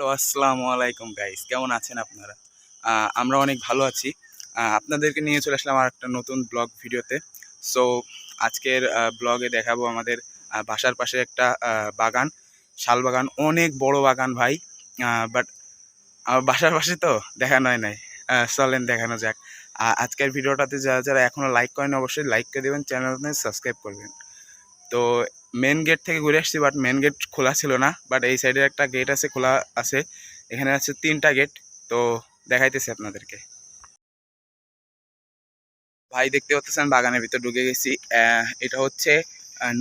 তো আসসালামু আলাইকুম গাইস কেমন আছেন আপনারা? আমরা অনেক ভালো আছি। আপনাদেরকে নিয়ে চলে আসলাম আর একটা নতুন ব্লগ ভিডিওতে। সো আজকের ব্লগে দেখাবো আমাদের বাসার পাশে একটা বাগান, শাল বাগান, অনেক বড় বাগান ভাই। বাট বাসার পাশে তো দেখানো হয় নাই। চলেন দেখানো যাক। আজকের ভিডিওটাতে যারা যারা এখনও লাইক করেন অবশ্যই লাইক করে দেবেন চ্যানেলটা সাবস্ক্রাইব করবেন। তো মেন গেট থেকে ঘুরে আসছি বাট মেন গেট খোলা ছিল না বাট এই সাইডে একটা গেট আছে, খোলা আছে। এখানে আছে তিনটা গেট তো দেখাইতেছি আপনাদেরকে। ভাই, দেখতে পাচ্ছেন, বাগানের ভিতর ঢুকে গেছি। এটা হচ্ছে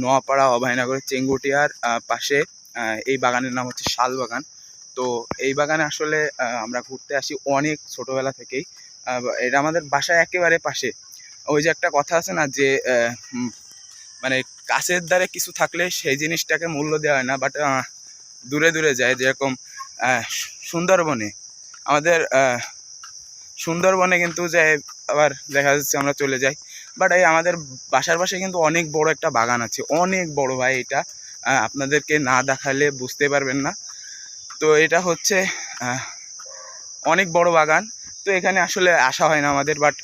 নোয়াপাড়া অভয়নগরের চেঙ্গুটিয়ার পাশে এই বাগানের নাম হচ্ছে শাল বাগান। তো এই বাগানে আসলে আমরা ঘুরতে আসি অনেক ছোটবেলা থেকেই। এটা আমাদের বাসায় একেবারে পাশে। ওই যে একটা কথা আছে না যে মানে কাছের দ্বারে কিছু থাকলে সেই জিনিসটাকে মূল্য দেওয়া হয় না বাট দূরে দূরে যায় যেরকম সুন্দরবনে। আমাদের সুন্দরবনে কিন্তু যে আবার দেখা যাচ্ছে আমরা চলে যাই বাট এই আমাদের বাসার পাশে কিন্তু অনেক বড় একটা বাগান আছে, অনেক বড় ভাই এটা আপনাদেরকে না দেখালে বুঝতে পারবেন না। তো এটা হচ্ছে অনেক বড় বাগান, তো এখানে আসলে আসা হয় না আমাদের বাট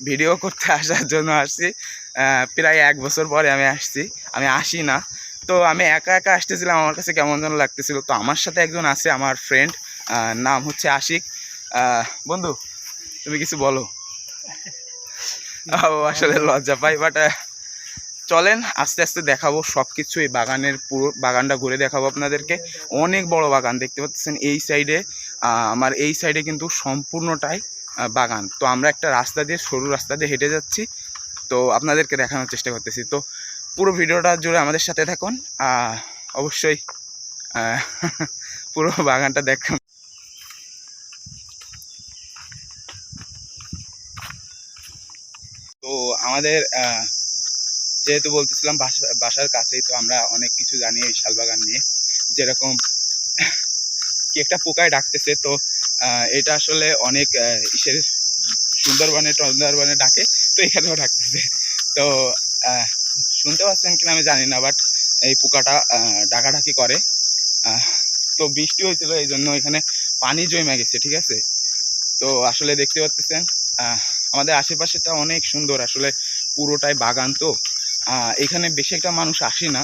ভিডিও করতে আসার জন্য আসছি। প্রায় এক বছর পরে আমি আসছি। আমি আসি না। তো আমি একা একা আসতেছিলাম, আমার কাছে কেমন যেন লাগতেছিল। তো আমার সাথে একজন আছে, আমার ফ্রেন্ড নাম হচ্ছে আশিক। বন্ধু, তুমি কিছু বলো? আসলে লজ্জা পাই বাট চলেন, আস্তে আস্তে দেখাবো সব কিছু এই বাগানের পুরো, বাগানটা ঘুরে দেখাবো আপনাদেরকে। অনেক বড় বাগান, দেখতে পাচ্ছেন এই সাইডে আমার এই সাইডে কিন্তু সম্পূর্ণটাই বাগান। তো আমরা একটা রাস্তা দিয়ে, সরু রাস্তা দিয়ে হেঁটে যাচ্ছি। তো আপনাদেরকে দেখানোর চেষ্টা করতেছি। তো পুরো ভিডিওটা জুড়ে আমাদের সাথে থাকুন। অবশ্যই পুরো বাগানটা দেখুন। তো আমাদের যেহেতু বলতেছিলাম বাসা, বাসার কাছেই, তো আমরা অনেক কিছু জানি এই শালবাগান নিয়ে। যেরকম কি একটা পোকায় ডাকতেছে, তো এটা আসলে অনেক ইসের সুন্দরবনে সুন্দরবনে ডাকে, তো এখানেও ডাকতেছে। তো শুনতে পাচ্ছেন কিনা আমি জানি না বাট এই পোকাটা ডাকাডাকি করে। তো বৃষ্টি হয়েছিল, এই জন্য এখানে পানি জমে গেছে, ঠিক আছে? তো আসলে দেখতে পাচ্ছেন আমাদের আশেপাশেটা অনেক সুন্দর, আসলে পুরোটাই বাগান তো। এখানে বেশি একটা মানুষ আসে না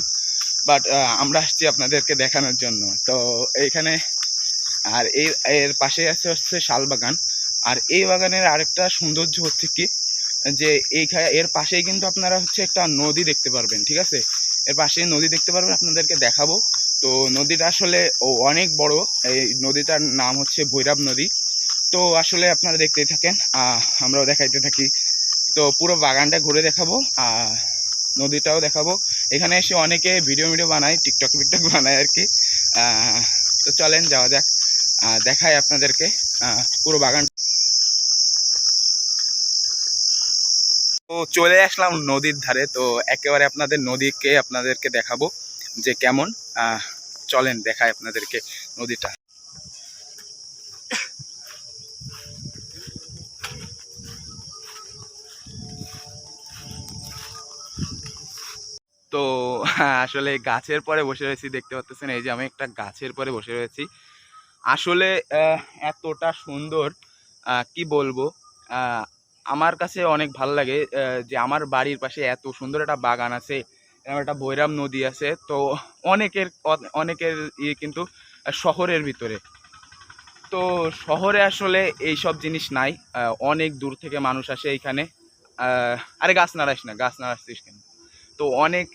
বাট আমরা আসছি আপনাদেরকে দেখানোর জন্য। তো এইখানে আর এর এর পাশে আছে হচ্ছে শাল বাগান। আর এই বাগানের আরেকটা সৌন্দর্য হচ্ছে কি, যে এইখানে, এর পাশেই কিন্তু আপনারা হচ্ছে একটা নদী দেখতে পারবেন, ঠিক আছে? এর পাশেই নদী দেখতে পারবেন, আপনাদেরকে দেখাবো। তো নদীটা আসলে ও, অনেক বড়। এই নদীটার নাম হচ্ছে ভৈরব নদী। তো আসলে আপনারা দেখতেই থাকেন আমরাও দেখাইতে থাকি। তো পুরো বাগানটা ঘুরে দেখাবো, আর নদীটাও দেখাবো। এখানে এসে অনেকে ভিডিও ভিডিও বানায় টিকটক টিকটক বানায় আর কি। তো চলেন, যাওয়া যাক। দেখাই আপনাদেরকে পুরো বাগান তো চলে আসলাম নদীর ধারে, তো একেবারে আপনাদের নদীকে আপনাদেরকে দেখাবো যে কেমন। চলেন দেখায় আপনাদেরকে নদীটা। তো, আসলে গাছের পরে বসে রয়েছি, দেখতে পাচ্ছেন, এই যে আমি একটা গাছের পরে বসে রয়েছি। আসলে এতটা সুন্দর কি বলব আমার কাছে অনেক ভালো লাগে যে আমার বাড়ির পাশে এত সুন্দর একটা বাগান আছে, এরকম একটা বৈরাম নদী আছে, তো অনেকের অনেকের ইয়ে কিন্তু শহরের ভিতরে। তো শহরে আসলে এই সব জিনিস নাই অনেক দূর থেকে মানুষ আসে এইখানে আরে গাছ নাড়াইস না, গাছ নাড়াচ্ছিস কেন তো অনেক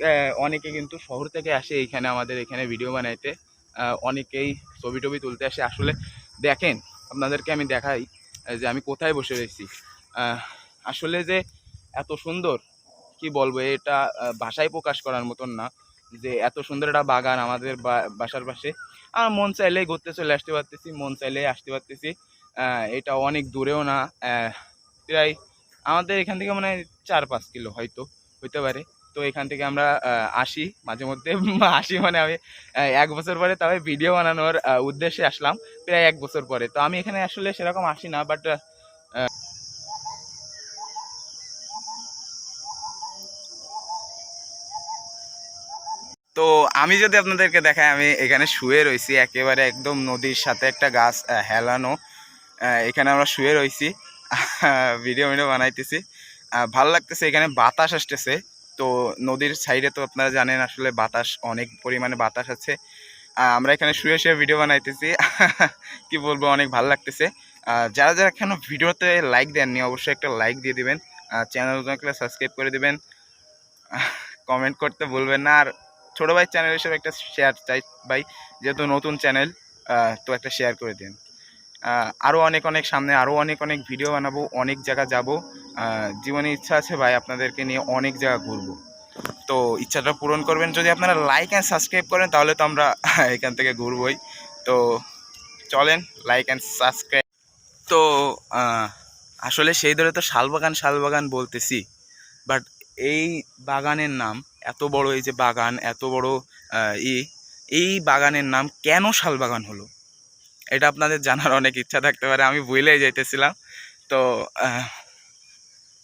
অনেকে কিন্তু শহর থেকে আসে এইখানে আমাদের এখানে ভিডিও বানাইতে। অনেকেই ছবি টবি তুলতে আসে। আসলে দেখেন, আপনাদেরকে আমি দেখাই যে আমি কোথায় বসে রয়েছি। আসলে যে এত সুন্দর, কি বলব, এটা ভাষায় প্রকাশ করার মতন না। যে এত সুন্দর একটা বাগান আমাদের বাসার পাশে। আর মন চাইলেই ঘুরতে চলে আসতে পারতেছি, মন চাইলেই আসতে পারতেছি। এটা অনেক দূরেও না। প্রায় আমাদের এখান থেকে মানে চার পাঁচ কিলো হয়তো, হইতে পারে। তো এখান থেকে আমরা আসি মাঝে মধ্যে। আসি মানে আমি এক বছর পরে তবে ভিডিও বানানোর উদ্দেশ্যে আসলাম, প্রায় এক বছর পরে। তো আমি এখানে আসলে সেরকম আসি না বাট তো আমি যদি আপনাদেরকে দেখাই, আমি এখানে শুয়ে রয়েছি একেবারে একদম নদীর সাথে একটা গাছ হেলানো। এখানে আমরা শুয়ে রয়েছি ভিডিও ভিডিও বানাইতেছি। ভালো লাগতেছে, এখানে বাতাস আসতেছে। তো নদীর সাইডে তো আপনারা জানেন আসলে বাতাস, অনেক পরিমাণে বাতাস আছে। আমরা এখানে শুয়ে শুয়ে ভিডিও বানাইতেছি। কি বলব, অনেক ভালো লাগতেছে। যারা যারা এখনও ভিডিওতে লাইক দেননি, অবশ্যই একটা লাইক দিয়ে দিবেন। চ্যানেল থাকলে সাবস্ক্রাইব করে দিবেন। কমেন্ট করতে ভুলবেন না। আর ছোটো ভাই চ্যানেল হিসেবে একটা শেয়ার চাই ভাই, যেহেতু নতুন চ্যানেল তো একটা শেয়ার করে দিন। আরও অনেক অনেক সামনে আরও অনেক অনেক ভিডিও বানাবো, অনেক জায়গা যাব। জীবনে ইচ্ছা আছে ভাই আপনাদেরকে নিয়ে অনেক জায়গা ঘুরবো। তো ইচ্ছাটা পূরণ করবেন। যদি আপনারা লাইক অ্যান্ড সাবস্ক্রাইব করেন, তাহলে তো আমরা এখান থেকে ঘুরবই। তো চলেন লাইক অ্যান্ড সাবস্ক্রাইব তো আসলে সেই ধরে তো শালবাগান শালবাগান বলতেছি। বাট এই বাগানের নাম, এত বড় এই যে বাগান, এত বড় ই, এই বাগানের নাম কেন শালবাগান হলো? এটা আপনাদের জানার অনেক ইচ্ছা থাকতে পারে। আমি ভুলেই যাইতেছিলাম। তো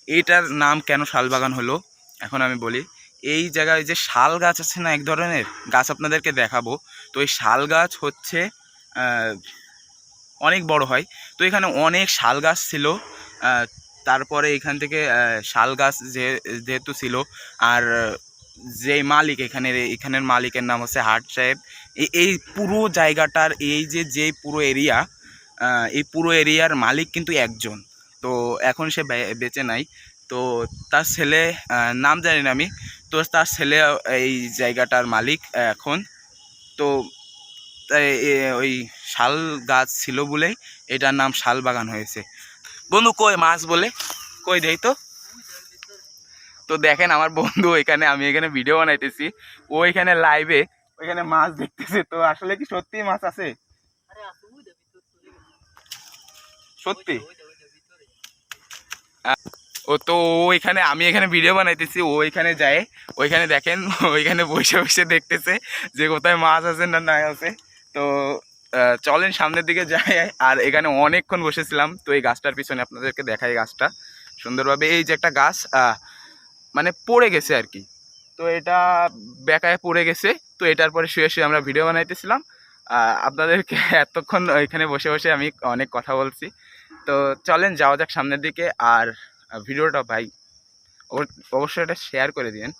আহ, এইটার নাম কেন শালবাগান হলো? এখন আমি বলি এই জায়গায় যে শাল গাছ আছে না এক ধরনের গাছ আপনাদেরকে দেখাবো। তো এই শাল গাছ হচ্ছে অনেক বড় হয়। তো এখানে অনেক শাল গাছ ছিল তারপরে এখান থেকে শাল গাছ যে যেহেতু ছিল আর যে মালিক এখানের এখানের মালিকের নাম হচ্ছে হাট সাহেব। এই পুরো জায়গাটার এই যে যে পুরো এরিয়া এই পুরো এরিয়ার মালিক কিন্তু একজন। তো এখন সে বেঁচে নাই। তো তার ছেলে নাম জানি না আমি। তো তার ছেলে এই জায়গাটার মালিক এখন। তো ওই শাল গাছ ছিল বলেই এটার নাম শাল বাগান হয়েছে। বন্ধু কই মাছ বলে? কই দেই তো? তো দেখেন আমার বন্ধু এখানে আমি এখানে ভিডিও বানাইতেছি। ও এখানে লাইভে ওইখানে মাছ দেখতেছে। তো আসলে কি সত্যি মাছ আছে? সত্যি? ও তো ওইখানে আমি এখানে ভিডিও বানাইতেছি, ও এখানে যায়, ওইখানে দেখেন, ওইখানে বসে বসে দেখতেছে যে কোথায় মাছ আছে না না আছে। তো চলেন সামনের দিকে যাই, আর এখানে অনেকক্ষণ বসেছিলাম, তো এই গাছটার পিছনে আপনাদেরকে দেখাই গাছটা। সুন্দরভাবে এই যে একটা গাছ মানে পড়ে গেছে আর কি। তো এটা বেকায় পড়ে গেছে, তো এটার পরে শুয়ে শুয়ে আমরা ভিডিও বানাইতেছিলাম। আপনাদেরকে এতক্ষণ এখানে বসে বসে আমি অনেক কথা বলছি। তো চলেন, যাওয়া যাক সামনের দিকে। আর ভিডিওটা ভাই, অব- অবশ্যই এটা শেয়ার করে দিন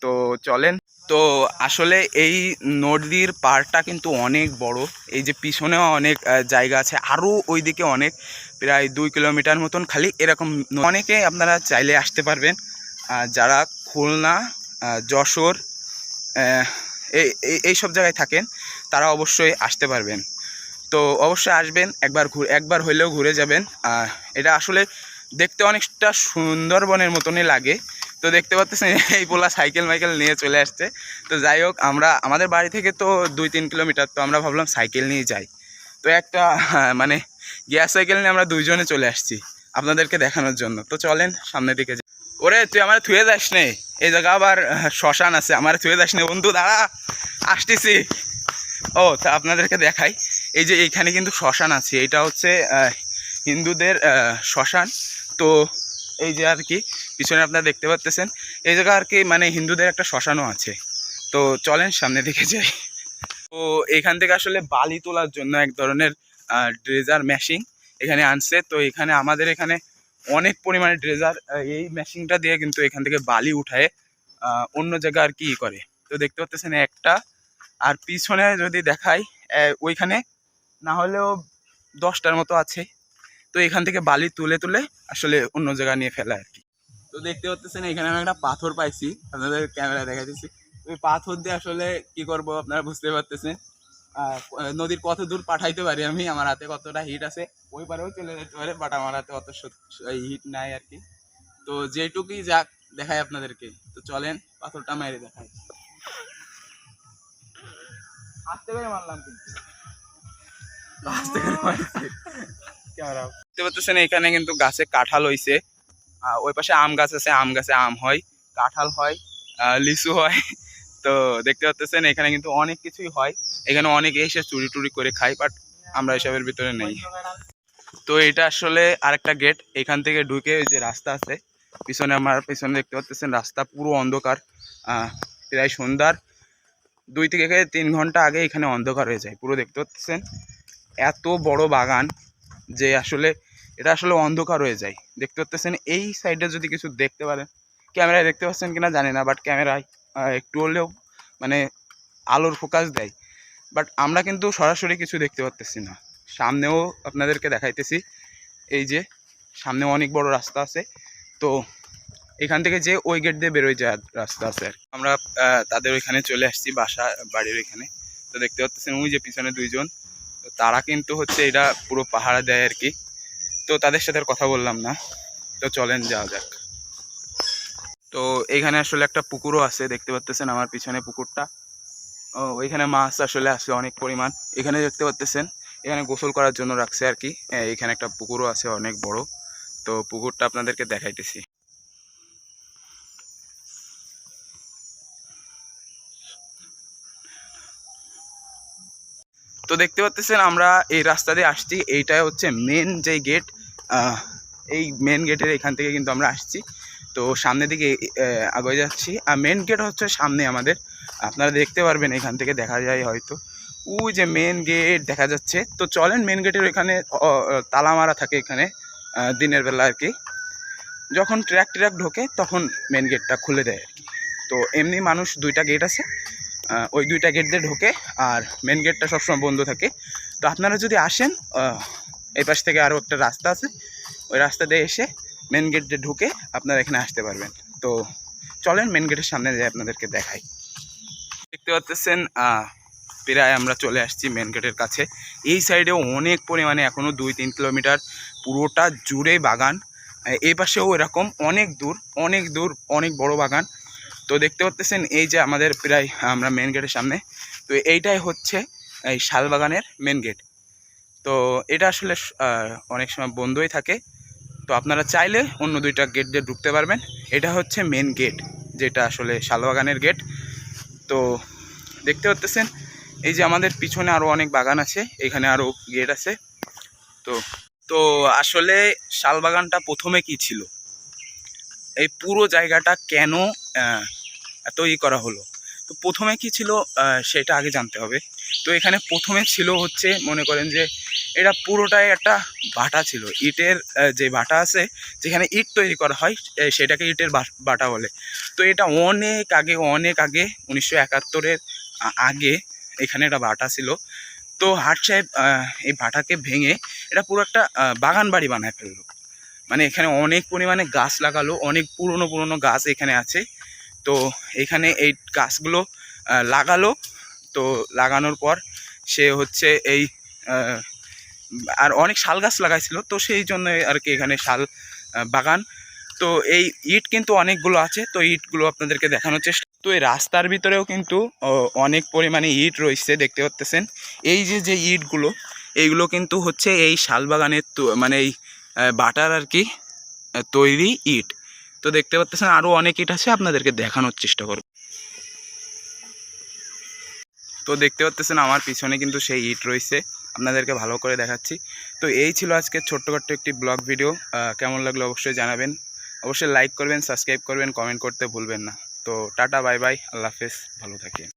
তো চলেন। তো আসলে এই নদীর পাড়টা কিন্তু অনেক বড়। এই যে পিছনেও অনেক জায়গা আছে। আরও ওইদিকে অনেক, প্রায় দুই কিলোমিটার মতন খালি এরকম অনেকে আপনারা চাইলে আসতে পারবেন। যারা খুলনা যশোর এই সব জায়গায় থাকেন, তারা অবশ্যই আসতে পারবেন। তো অবশ্যই আসবেন, একবার ঘুরে, একবার হইলেও ঘুরে যাবেন। এটা আসলে দেখতে অনেকটা সুন্দরবনের মতনই লাগে। তো দেখতে পাচ্ছেন, এই পোলা সাইকেল মাইকেল নিয়ে চলে আসছে। তো যাই হোক, আমরা, আমাদের বাড়ি থেকে তো দুই, তিন কিলোমিটার, তো আমরা ভাবলাম সাইকেল নিয়ে যাই। তো একটা মানে গ্যাস সাইকেল নিয়ে আমরা দুইজনে চলে আসছি আপনাদেরকে দেখানোর জন্য। তো চলেন সামনের দিকে যাই। ওরে, তুই আমার থুয়ে যাস নে। এই জায়গা আবার শ্মশান আছে। আমার থুয়ে যাস নে বন্ধু, দাঁড়া। আসতেছি। ও, তা আপনাদেরকে দেখাই। এই যে এইখানে কিন্তু শ্মশান আছে। এটা হচ্ছে হিন্দুদের শ্মশান। তো এই যে আর কি, পিছনে আপনারা দেখতে পাচ্তেছেন, এই জায়গা আর কি মানে হিন্দুদের একটা শ্মশানও আছে। তো চলেন সামনের দিকে যাই। তো এখান থেকে আসলে বালি তোলার জন্য এক ধরনের ড্রেজার মেশিন এখানে আনছে। তো এখানে আমাদের এখানে অনেক পরিমাণে ড্রেজার এই মেশিনটা দিয়ে কিন্তু এখান থেকে বালি উঠায় অন্য জায়গা আর কি করে। তো দেখতে পাচ্তেছেন একটা আর পিছনে যদি দেখাই ওইখানে, না হলেও দশটার মতো আছে। তো এখান থেকে বালি তুলে তুলে আসলে অন্য জায়গায় নিয়ে ফেলা আর কি। তো দেখতে পাচ্ছেন এখানে আমি একটা পাথর পাইছি। আপনাদের ক্যামেরা দেখা দিচ্ছি ওই পাথর দিয়ে আসলে কি করব আপনারা বুঝতে পারতেছেন। নদীর কত দূর পাঠাইতে পারি আমি, আমার হাতে কতটা হিট আছে, ওই পারেও চলে যেতে পারে বাট আমার হাতে অত হিট নাই আর কি। তো যেটুকুই যাক, দেখাই আপনাদেরকে। তো চলেন, পাথরটা মেরে দেখাই। আস্তে করে মারলাম কিন্তু। আস্তে করে মারছি ক্যামেরা দেখতে পাচ্ছেন এখানে কিন্তু গাছে কাঁঠাল হইছে। ওই পাশে আম গাছ আছে আম গাছে আম হয় কাঁঠাল হয় লিচু হয়। তো দেখতে পাচ্ছেন এখানে কিন্তু অনেক কিছুই হয়। এখানে অনেকে এসে চুরি টুরি করে খায় বাট আমরা এসবের ভিতরে নেই। তো এটা আসলে আরেকটা গেট এখান থেকে ঢুকে ওই যে রাস্তা আছে। পিছনে আমার পিছনে দেখতে পাচ্ছেন রাস্তা পুরো অন্ধকার। আহ, প্রায় সন্ধ্যার। দুই থেকে তিন ঘণ্টা আগে এখানে অন্ধকার হয়ে যায়, পুরো দেখতে পাচ্ছেন? এত বড় বাগান যে আসলে, এটা আসলে অন্ধকার হয়ে যায়। দেখতে পাচ্ছেন, এই সাইডে যদি কিছু দেখতে পারেন, ক্যামেরায় দেখতে পাচ্ছেন কিনা জানি না বাট ক্যামেরায় একটু হলেও মানে আলোর ফোকাস দেয়। বাট আমরা কিন্তু সরাসরি কিছু দেখতে পাচ্তেছি না। সামনেও আপনাদেরকে দেখাইতেছি, এই যে সামনে অনেক বড় রাস্তা আছে। তো এখান থেকে যে ওই গেট দিয়ে বেরোয় যায় রাস্তা আছে আমরা তাদের ওইখানে চলে আসছি বাসা, বাড়ির ওইখানে। তো দেখতে পাচ্ছেন ওই যে পিছনে দুইজন। তো তারা কিন্তু হচ্ছে এটা পুরো পাহারা দেয় আর কি। তো তাদের সাথে কথা বললাম না। তো চলেন, যাওয়া যাক। তো এখানে আসলে একটা পুকুরও আছে, দেখতে পাচ্তেছেন আমার পিছনে পুকুরটা। ও, ওইখানে মাছ আসলে আছে অনেক পরিমাণ। এখানে দেখতে পাচ্তেছেন, এখানে গোসল করার জন্য রাখছে আর কি। এখানে একটা পুকুরও আছে অনেক বড়। তো পুকুরটা আপনাদেরকে দেখাইতেছি। তো দেখতে পাচ্ছেন আমরা এই রাস্তা দিয়ে আসছি। এইটাই হচ্ছে মেন যে গেট এই মেন গেটের এখান থেকে কিন্তু আমরা আসছি। তো সামনের দিকে আগে যাচ্ছি। আর মেন গেট হচ্ছে সামনে আমাদের। আপনারা দেখতে পারবেন, এখান থেকে দেখা যায় হয়তো। ওই যে মেন গেট দেখা যাচ্ছে। তো চলেন মেন গেটের এখানে তালা মারা থাকে এখানে দিনের বেলা আর কি। যখন ট্র্যাক ট্র্যাক ঢোকে, তখন মেন গেটটা খুলে দেয় আর কি। তো এমনি মানুষ দুইটা গেট আছে। ওই দুইটা গেট দিয়ে ঢোকে আর মেন গেটটা সবসময় বন্ধ থাকে। তো আপনারা যদি আসেন এই পাশ থেকে আরও একটা রাস্তা আছে। ওই রাস্তা দিয়ে এসে মেন গেট দিয়ে ঢুকে আপনারা এখানে আসতে পারবেন। তো চলেন মেন গেটের সামনে যাই আপনাদেরকে দেখাই। দেখতে পাচ্ছেন প্রায় আমরা চলে আসছি মেন গেটের কাছে। এই সাইডেও অনেক পরিমাণে এখনও দুই তিন কিলোমিটার পুরোটা জুড়ে বাগান। এই পাশেও এরকম অনেক দূর অনেক দূর, অনেক বড় বাগান। তো দেখতে পাচ্ছেন এই যে আমাদের প্রায়, আমরা মেন গেটের সামনে। তো এইটাই হচ্ছে এই শালবাগানের মেন গেট তো এটা আসলে অনেক সময় বন্ধই থাকে। তো আপনারা চাইলে অন্য দুইটা গেট দিয়ে ঢুকতে পারবেন। এটা হচ্ছে মেন গেট যেটা আসলে শালবাগানের গেট তো দেখতে পাচ্ছেন এই যে আমাদের পিছনে আরও অনেক বাগান আছে, এখানে আরও গেট আছে। তো তো আসলে শালবাগানটা প্রথমে কি ছিল? এই পুরো জায়গাটা কেন এত ই করা হলো। তো প্রথমে কি ছিল? সেটা আগে জানতে হবে। তো এখানে প্রথমে ছিল হচ্ছে, মনে করেন যে এটা পুরোটাই একটা বাটা ছিল। ইটের যে বাটা আছে, যেখানে ইট তৈরি করা হয় সেটাকে ইটের বাটা বলে। তো এটা অনেক আগে অনেক আগে, উনিশশো একাত্তরের আগে এখানে একটা বাটা ছিল। তো হাট সাহেব এই বাটাকে ভেঙে এটা পুরো একটা বাগান বাড়ি বানায় ফেলল। মানে এখানে অনেক পরিমাণে গাছ লাগালো, অনেক পুরনো পুরনো গাছ এখানে আছে। তো এখানে এই গাছগুলো লাগালো। তো লাগানোর পর সে হচ্ছে এই আর অনেক শাল গাছ লাগাইছিল। তো সেই জন্য আর কি এখানে শাল বাগান। তো এই ইট কিন্তু অনেকগুলো আছে। তো ইটগুলো আপনাদেরকে দেখানোর চেষ্টা তো এই রাস্তার ভিতরেও কিন্তু অনেক পরিমাণে ইট রয়েছে দেখতে পাচ্তেছেন। এই যে যে ইটগুলো, এইগুলো কিন্তু হচ্ছে এই শাল বাগানের মানে এই বাটার আর কি তৈরি ইট। তো দেখতে পাচ্ছেন আরও অনেক ইট আছে, আপনাদেরকে দেখানোর চেষ্টা করব। তো দেখতে পাচ্ছেন আমার পিছনে কিন্তু সেই ইট রয়েছে, আপনাদেরকে ভালো করে দেখাচ্ছি। তো এই ছিল আজকে ছোট্টখাট্ট একটি ব্লগ ভিডিও কেমন লাগল অবশ্যই জানাবেন। অবশ্যই লাইক করবেন সাবস্ক্রাইব করবেন কমেন্ট করতে ভুলবেন না। তো টাটা বাই বাই আল্লাহ হাফেজ, ভালো থাকেন।